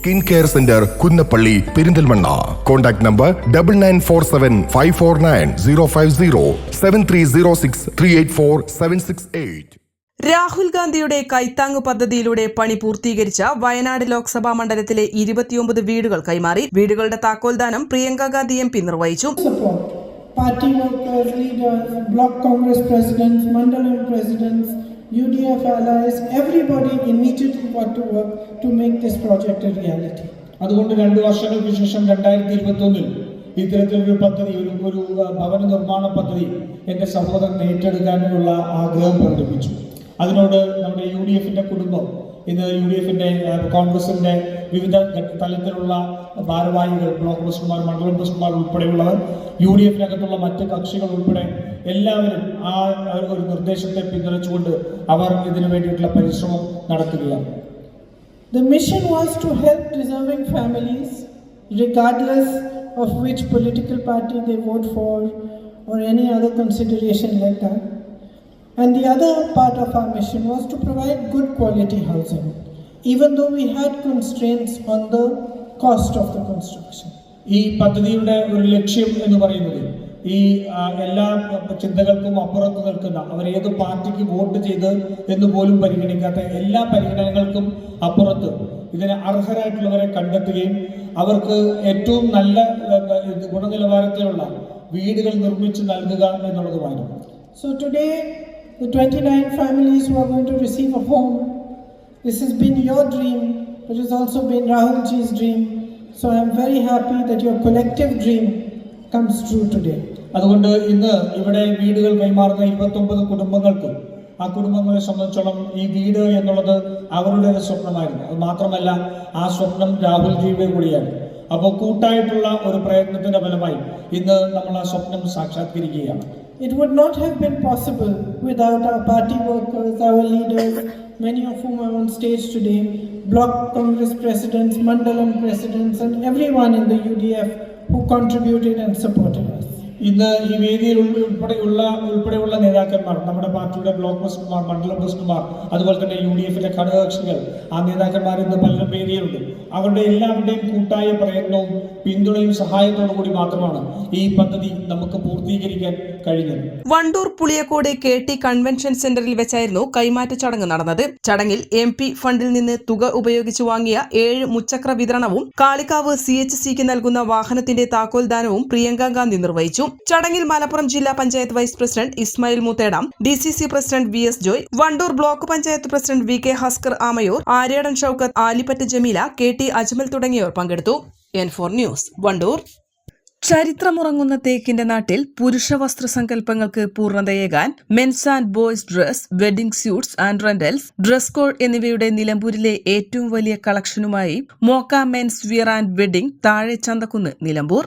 Skin care centre Kunnappally Perinthalmanna. Contact number double nine four seven five four nine zero five zero seven three zero six three eight four seven six eight Rahul ഗാന്ധിയുടെ കൈത്താങ് പദ്ധതിയിലൂടെ പണി പൂർത്തീകരിച്ച വയനാട് ലോക്സഭാ മണ്ഡലത്തിലെ ഇരുപത്തിയൊമ്പത് വീടുകൾ കൈമാറി. വീടുകളുടെ താക്കോൽദാനം പ്രിയങ്ക ഗാന്ധി എം പി നിർവഹിച്ചു. Party Party workers, leaders, block president presidents, Mandalam presidents, UDF allies, everybody immediately got to work to make this project a reality. അതുകൊണ്ട് രണ്ട് വർഷങ്ങൾക്ക് ശേഷം രണ്ടായിരത്തി ഇരുപത്തി ഒന്നിൽ ഇത്തരത്തിലൊരു പദ്ധതി ഒരു ഒരു ഭവന നിർമ്മാണ പദ്ധതി എന്റെ സഹോദരൻ ഏറ്റെടുക്കാനുള്ള ആഗ്രഹം പ്രകടിപ്പിച്ചു അതിനോട് നമ്മുടെ യു ഡി എഫിന്റെ കുടുംബം ഇന്ന് യു ഡി എഫിന്റെ കോൺഗ്രസിന്റെ വിവിധ തലത്തിലുള്ള ഭാരവാഹികൾ ബ്ലോക്ക് പ്രസിഡന്റുമാർ മണ്ഡലം പ്രസിഡന്റുമാർ ഉൾപ്പെടെയുള്ളവർ യു ഡി എഫിനകത്തുള്ള മറ്റ് കക്ഷികൾ ഉൾപ്പെടെ എല്ലാവരും ആ ഒരു നിർദ്ദേശത്തെ പിന്തുണച്ചുകൊണ്ട് അവർ ഇതിനു വേണ്ടിയിട്ടുള്ള പരിശ്രമം നടത്തുകയാണ് The mission was to help deserving families, regardless of which political party they vote for or any other consideration like that. And the other part of our mission was to provide good quality housing, even though we had constraints on the cost of the construction. ഈ പദ്ധതിയുടെ ഒരു ലക്ഷ്യം എന്ന് പറയുന്നത് ഈ എല്ലാ ചിന്തകൾക്കും അപ്പുറത്ത് നിൽക്കുന്ന അവർ ഏത് പാർട്ടിക്ക് വോട്ട് ചെയ്ത് എന്ന് പോലും പരിഗണിക്കാത്ത എല്ലാ പരിഗണനകൾക്കും അപ്പുറത്ത് ഇതിന് അർഹരായിട്ടുള്ളവരെ കണ്ടെത്തുകയും അവർക്ക് ഏറ്റവും നല്ല ഗുണനിലവാരത്തിലുള്ള വീടുകൾ നിർമ്മിച്ച് നൽകുക എന്നുള്ളതുമായിരുന്നു so today, the 29 families who are going to receive a home, this has been your dream, but it's also been Rahul Ji's dream. So I'm very happy that your collective dream comes true today. അതുകൊണ്ട് ഇന്ന് ഇവിടെ വീടുകൾ കൈമാറുന്ന ഇരുപത്തൊമ്പത് കുടുംബങ്ങൾക്ക് ആ കുടുംബങ്ങളെ സംബന്ധിച്ചോളം ഈ വീട് എന്നുള്ളത് അവരുടെ ഒരു സ്വപ്നമായിരുന്നു അത് മാത്രമല്ല ആ സ്വപ്നം രാഹുൽജിയുടെ കൂടിയാണ് അപ്പോൾ കൂട്ടായിട്ടുള്ള ഒരു പ്രയത്നത്തിന്റെ ഫലമായി ഇന്ന് നമ്മൾ ആ സ്വപ്നം സാക്ഷാത്കരിക്കുകയാണ് It would not have been possible without our party workers, our leaders, many of whom are on stage today, block Congress presidents, Mandalam presidents, and everyone in the UDF who contributed and supported us. ഇന്ന് ഈ വേദിയിൽ ഉൾ- ഉൾപ്പെടെയുള്ള ഉൾപ്പെടെയുള്ള നേതാക്കന്മാർ നമ്മുടെ പാർട്ടിയുടെ block പ്രസിഡന്റുമാർ മണ്ഡലം പ്രസിഡന്റുമാർ അതുപോലെ തന്നെ യു ഡി എഫിന്റെ ഘടകകക്ഷികൾ ആ നേതാക്കന്മാർ ഇന്ന് പലരും വേദിയിലുണ്ട്. അവരുടെ എല്ലാവരുടെയും കൂട്ടായ പ്രയത്നവും പിന്തുണയും സഹായത്തോടു കൂടി മാത്രമാണ് ഈ പദ്ധതി നമുക്ക് പൂർത്തീകരിക്കാൻ കഴിഞ്ഞത്. Wandoor Puliyakode K T convention സെന്ററിൽ വെച്ചായിരുന്നു കൈമാറ്റ ചടങ്ങ് നടന്നത്. ചടങ്ങിൽ എം പി ഫണ്ടിൽ നിന്ന് തുക ഉപയോഗിച്ച് വാങ്ങിയ ഏഴ് മുച്ചക്ര വിതരണവും കാളിക്കാവ് സി എച്ച് സിക്ക് നൽകുന്ന വാഹനത്തിന്റെ താക്കോൽദാനവും പ്രിയങ്ക ഗാന്ധി നിർവഹിച്ചു. ചടങ്ങിൽ മലപ്പുറം ജില്ലാ panchayat vice president Ismail Muthedam D C C president V S Joy Wandoor block panchayat president V K Askar Amayur Aryadan Shoukath Alipatta Jameela K T Ajmal തുടങ്ങിയവർ പങ്കെടുത്തു. N four news Wandoor. ചരിത്രമുറങ്ങുന്ന തേക്കിന്റെ നാട്ടിൽ പുരുഷ വസ്ത്ര സങ്കല്പങ്ങൾക്ക് പൂർണതയേകാൻ men's and boys dress wedding suits and rentals dress code എന്നിവയുടെ നിലമ്പൂരിലെ ഏറ്റവും വലിയ കളക്ഷനുമായി Mocha men's wear and wedding താഴെ ചന്തക്കുന്ന് നിലമ്പൂർ.